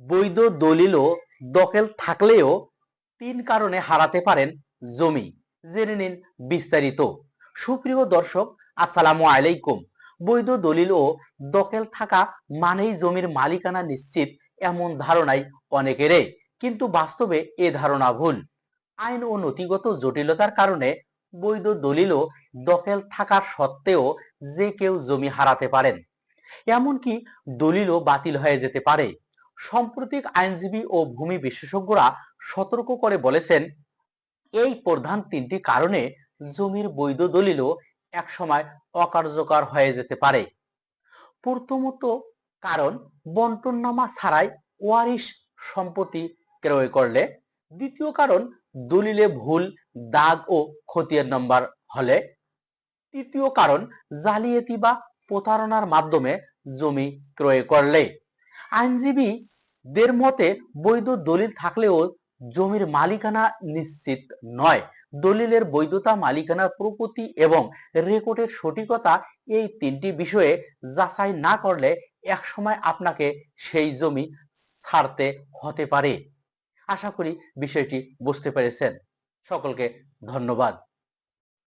বৈধ দলিল ও দখল থাকলেও তিন কারণে হারাতে পারেন জমি। জেনে নিন বিস্তারিত। সুপ্রিয় দর্শক, আসসালামু আলাইকুম। বৈধ দলিল ও দখল থাকা মানেই জমির মালিকানা নিশ্চিত এমন ধারণাই অনেকেরই। কিন্তু বাস্তবে এ ধারণা ভুল। আইন ও নথিগত জটিলতার কারণে বৈধ দলিল ও দখল থাকার সত্ত্বেও যে কেউ জমি হারাতে পারেন। এমনকি দলিলও বাতিল হয়ে যেতে পারে। সাম্প্রতিক আইনজীবী ও ভূমি বিশেষজ্ঞরা সতর্ক করে বলেছেন, এই প্রধান তিনটি কারণে জমির বৈধ দলিলও একসময় অকার্যকর হয়ে যেতে পারে। প্রথমত কারণ, বন্টননামা ছাড়াই ওয়ারিশ সম্পত্তি ক্রয় করলে, দ্বিতীয় কারণ, দলিলে ভুল, দাগ ও খতিয়ান নম্বর হলে। তৃতীয় কারণ, জালিয়াতি বা প্রতারণার মাধ্যমে জমি ক্রয় করলে। আইনজীবীদের মতে বৈধ দলিল থাকলেও জমির মালিকানা নিশ্চিত নয়। দলিলের বৈধতা, মালিকানার প্রকৃতি এবং রেকর্ডের সঠিকতা এই তিনটি বিষয়ে যাচাই না করলে একসময় আপনাকে সেই জমি ছাড়তে হতে পারে। আশা করি বিষয়টি বুঝতে পেরেছেন। সকলকে ধন্যবাদ।